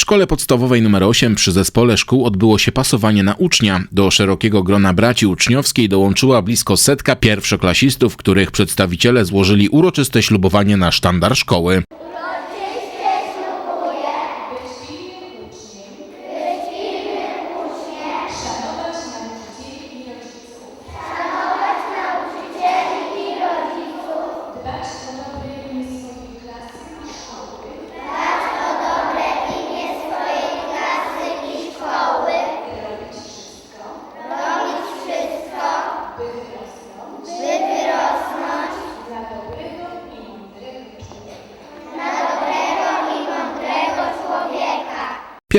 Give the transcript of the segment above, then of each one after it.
W szkole podstawowej nr 8 przy zespole szkół odbyło się pasowanie na ucznia. Do szerokiego grona braci uczniowskiej dołączyła blisko setka pierwszoklasistów, których przedstawiciele złożyli uroczyste ślubowanie na sztandar szkoły.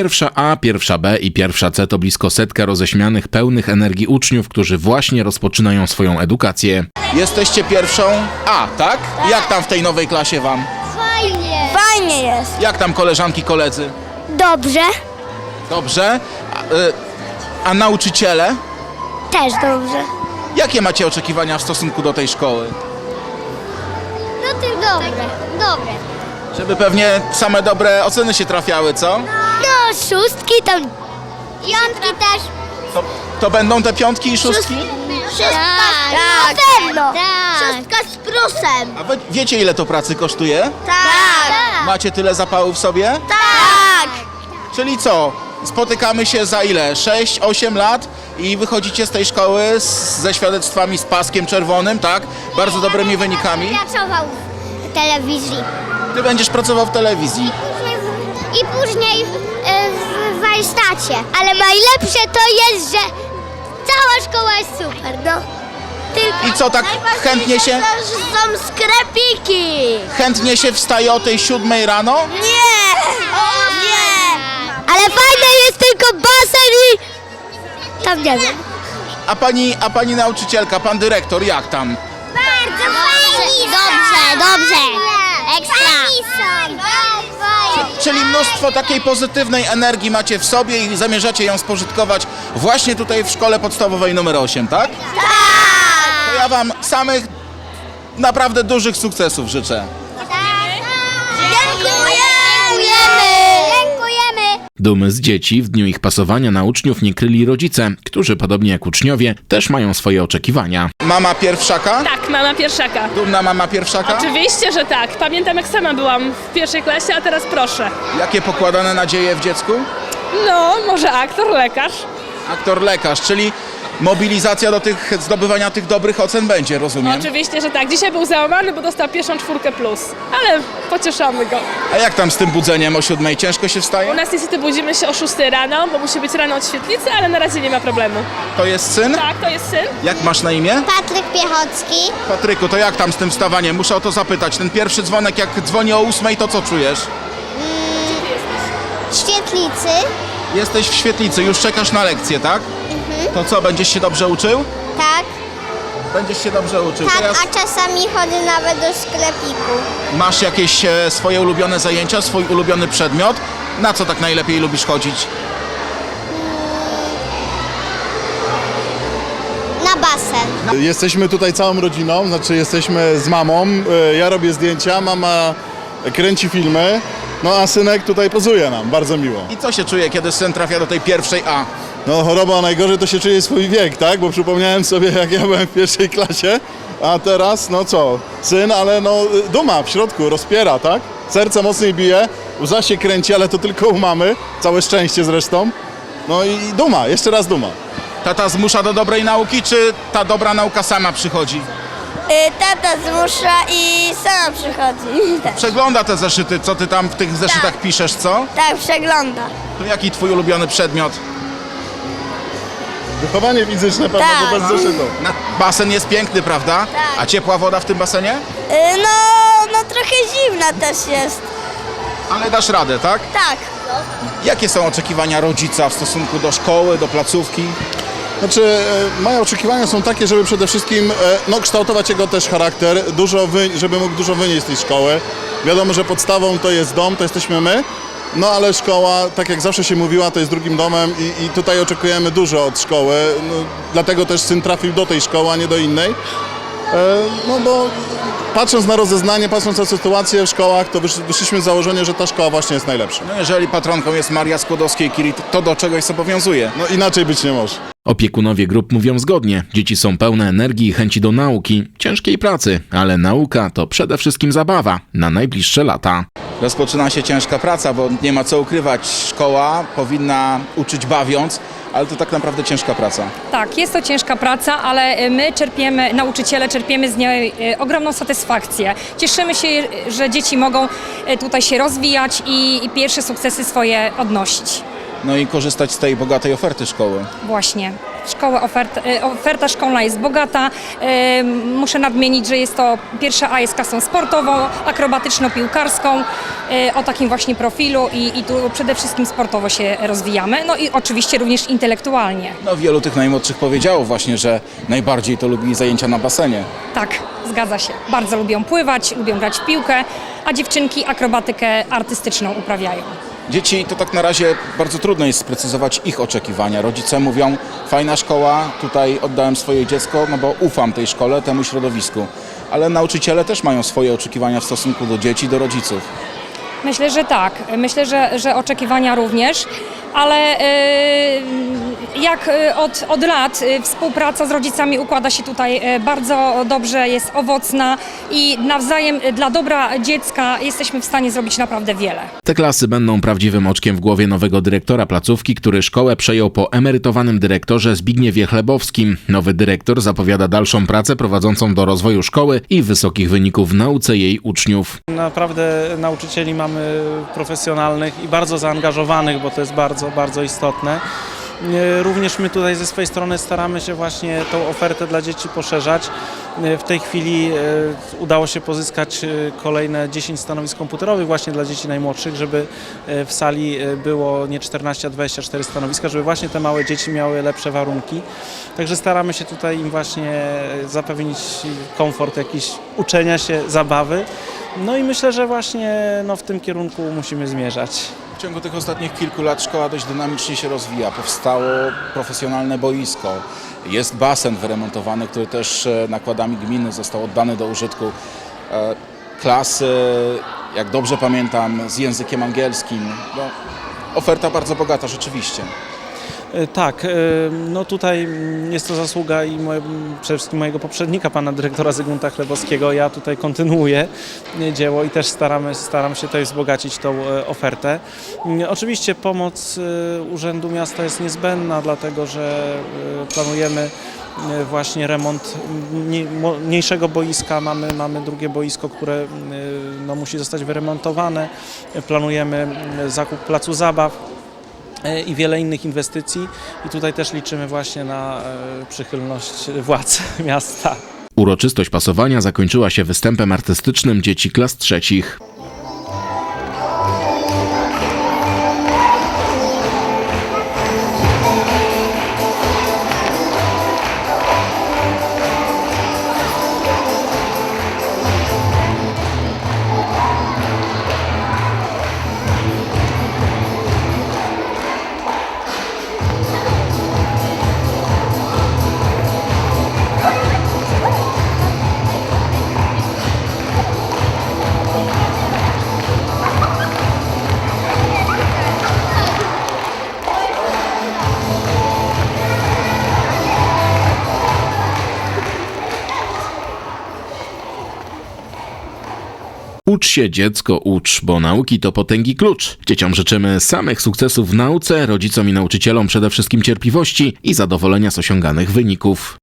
Pierwsza A, pierwsza B i pierwsza C to blisko setka roześmianych, pełnych energii uczniów, którzy właśnie rozpoczynają swoją edukację. Jesteście pierwszą A, tak? Jak tam w tej nowej klasie wam? Fajnie. Fajnie jest. Jak tam koleżanki, koledzy? Dobrze. Dobrze? A, y, a nauczyciele? Też dobrze. Jakie macie oczekiwania w stosunku do tej szkoły? No to dobre, dobre. Żeby pewnie same dobre oceny się trafiały, co? No, szóstki tam. Piątki też. To, to będą te piątki i szóstki? Wszystko Tak, na pewno. Tak. Szóstka z plusem. A wy wiecie ile to pracy kosztuje? Tak. Macie tyle zapału w sobie? Tak. Czyli co? Spotykamy się za ile? 6-8 lat i wychodzicie z tej szkoły z, ze świadectwami z paskiem czerwonym, tak? Bardzo dobrymi wynikami. Pracował w telewizji. Ty będziesz pracował w telewizji. I później e, w warsztacie. Ale najlepsze to jest, że cała szkoła jest super, no. Tylko I co tak chętnie się, Też są sklepiki. chętnie się wstaje o tej siódmej rano? Nie. Nie. Ale fajne jest tylko basen i... Tam nie wiem. A pani, a pani nauczycielka, pan dyrektor, jak tam? bardzo fajni Dobrze, dobrze. Ekstra. Czyli mnóstwo takiej pozytywnej energii macie w sobie i zamierzacie ją spożytkować właśnie tutaj w szkole podstawowej numer 8, tak? Tak! To ja wam samych naprawdę dużych sukcesów życzę. Dumy z dzieci w dniu ich pasowania na uczniów nie kryli rodzice, którzy podobnie jak uczniowie też mają swoje oczekiwania. Mama pierwszaka? Tak, mama pierwszaka. Dumna mama pierwszaka? Oczywiście, że tak. Pamiętam jak sama byłam w pierwszej klasie, a teraz proszę. Jakie pokładane nadzieje w dziecku? No, może aktor, lekarz. Aktor lekarz, czyli mobilizacja do tych, zdobywania tych dobrych ocen będzie, rozumiem. Oczywiście, że tak. Dzisiaj był załamany, bo dostał pierwszą czwórkę plus. Ale pocieszamy go. A jak tam z tym budzeniem o siódmej? Ciężko się U wstaje? nas niestety budzimy się o 6 rano, bo musi być rano od świetlicy, ale na razie nie ma problemu. To jest syn? Tak, to jest syn. Jak masz na imię? Patryk Piechocki. Patryku, to jak tam z tym wstawaniem? Muszę o to zapytać. Ten pierwszy dzwonek, jak dzwoni o ósmej, to co czujesz? W świetlicy. Jesteś w świetlicy, już czekasz na lekcję, tak? To co, będziesz się dobrze uczył? Tak. Będziesz się dobrze uczył. Tak, a czasami chodzę nawet do sklepiku. Masz jakieś e, swoje ulubione zajęcia, swój ulubiony przedmiot? Na co tak najlepiej lubisz chodzić? Na basen. Jesteśmy tutaj całą rodziną, znaczy jesteśmy z mamą. E, Ja robię zdjęcia, mama kręci filmy, no a synek tutaj pozuje nam, bardzo miło. I co się czuje, kiedy syn trafia do tej pierwszej A? No choroba najgorzej to się czuje swój wiek, tak? Bo przypomniałem sobie jak ja byłem w pierwszej klasie, a teraz no co, syn, ale no duma w środku, rozpiera, tak? Serce mocniej bije, łza się kręci, ale to tylko u mamy, całe szczęście zresztą. No i duma, jeszcze raz duma. Tata zmusza do dobrej nauki, czy ta dobra nauka sama przychodzi? Y, Tata zmusza i sama przychodzi. Też. Przegląda te zeszyty, co ty tam w tych zeszytach piszesz, co? Tak, przegląda. To jaki twój ulubiony przedmiot? Wychowanie fizyczne pewno, Tak. bo bez zeszytu. Na, basen jest piękny, prawda? Tak. A ciepła woda w tym basenie? Y, No, no trochę zimna też jest. Ale dasz radę, tak? Tak. Jakie są oczekiwania rodzica w stosunku do szkoły, do placówki? Znaczy, e, moje oczekiwania są takie, żeby przede wszystkim e, no, kształtować jego też charakter, dużo wy, żeby mógł dużo wynieść z tej szkoły. Wiadomo, że podstawą to jest dom, to jesteśmy my, no ale szkoła, tak jak zawsze się mówiła, to jest drugim domem i, i tutaj oczekujemy dużo od szkoły, no, dlatego też syn trafił do tej szkoły, a nie do innej. E, No bo patrząc na rozeznanie, patrząc na sytuację w szkołach, to wysz, wyszliśmy z założenia, że ta szkoła właśnie jest najlepsza. No jeżeli patronką jest Maria Skłodowskiej-Curie, to do czegoś zobowiązuje. No inaczej być nie może. Opiekunowie grup mówią zgodnie. Dzieci są pełne energii i chęci do nauki, ciężkiej pracy, ale nauka to przede wszystkim zabawa na najbliższe lata. Rozpoczyna się ciężka praca, bo nie ma co ukrywać. Szkoła powinna uczyć bawiąc, ale to tak naprawdę ciężka praca. Tak, jest to ciężka praca, ale e, my czerpiemy, nauczyciele czerpiemy z niej e, ogromną satysfakcję. Cieszymy się, że dzieci mogą e, tutaj się rozwijać i, i pierwsze sukcesy swoje odnosić. No i korzystać z tej bogatej oferty szkoły. Właśnie. Szkoła oferta, oferta szkolna jest bogata. Muszę nadmienić, że jest to pierwsza A jest klasą sportową, akrobatyczno-piłkarską, o takim właśnie profilu i, i tu przede wszystkim sportowo się rozwijamy. No i oczywiście również intelektualnie. No wielu tych najmłodszych powiedziało właśnie, że najbardziej to lubi zajęcia na basenie. Tak, zgadza się. Bardzo lubią pływać, lubią grać w piłkę, a dziewczynki akrobatykę artystyczną uprawiają. Dzieci to tak na razie bardzo trudno jest sprecyzować ich oczekiwania. Rodzice mówią, fajna szkoła, tutaj oddałem swoje dziecko, no bo ufam tej szkole, temu środowisku. Ale nauczyciele też mają swoje oczekiwania w stosunku do dzieci, do rodziców. Myślę, że tak. Myślę, że, że oczekiwania również, ale y, jak y, od, od lat y, współpraca z rodzicami układa się tutaj y, bardzo dobrze, jest owocna i nawzajem dla dobra dziecka jesteśmy w stanie zrobić naprawdę wiele. Te klasy będą prawdziwym oczkiem w głowie nowego dyrektora placówki, który szkołę przejął po emerytowanym dyrektorze Zbigniewie Chlebowskim. Nowy dyrektor zapowiada dalszą pracę prowadzącą do rozwoju szkoły i wysokich wyników w nauce jej uczniów. Naprawdę nauczycieli mamy profesjonalnych i bardzo zaangażowanych, bo to jest bardzo, bardzo istotne. E, Również my tutaj ze swojej strony staramy się właśnie tą ofertę dla dzieci poszerzać. E, W tej chwili e, udało się pozyskać kolejne 10 stanowisk komputerowych właśnie dla dzieci najmłodszych, żeby w sali było nie 14, a 24 stanowiska, żeby właśnie te małe dzieci miały lepsze warunki. Także staramy się tutaj im właśnie zapewnić komfort jakiś uczenia się, zabawy. No i myślę, że właśnie no, w tym kierunku musimy zmierzać. W ciągu tych ostatnich kilku lat szkoła dość dynamicznie się rozwija. Powstało profesjonalne boisko. Jest basen wyremontowany, który też e, nakładami gminy został oddany do użytku. E, Klasy, jak dobrze pamiętam, z językiem angielskim. No, oferta bardzo bogata rzeczywiście. E, Tak, e, no tutaj jest to zasługa i moje, przede wszystkim mojego poprzednika, pana dyrektora Zygmunta Chlebowskiego. Ja tutaj kontynuuję dzieło i też staramy, staram się tutaj wzbogacić tą e, ofertę. Mm, Oczywiście pomoc Urzędu Miasta jest niezbędna, dlatego że planujemy właśnie remont mniej- mo- mniejszego boiska. Mamy, mamy drugie boisko, które no, musi zostać wyremontowane. Planujemy zakup placu zabaw i wiele innych inwestycji i tutaj też liczymy właśnie na e, przychylność władz miasta. Uroczystość pasowania zakończyła się występem artystycznym dzieci klas trzecich. Ucz się dziecko, ucz, bo nauki to potęgi klucz. Dzieciom życzymy samych sukcesów w nauce, rodzicom i nauczycielom przede wszystkim cierpliwości i zadowolenia z osiąganych wyników.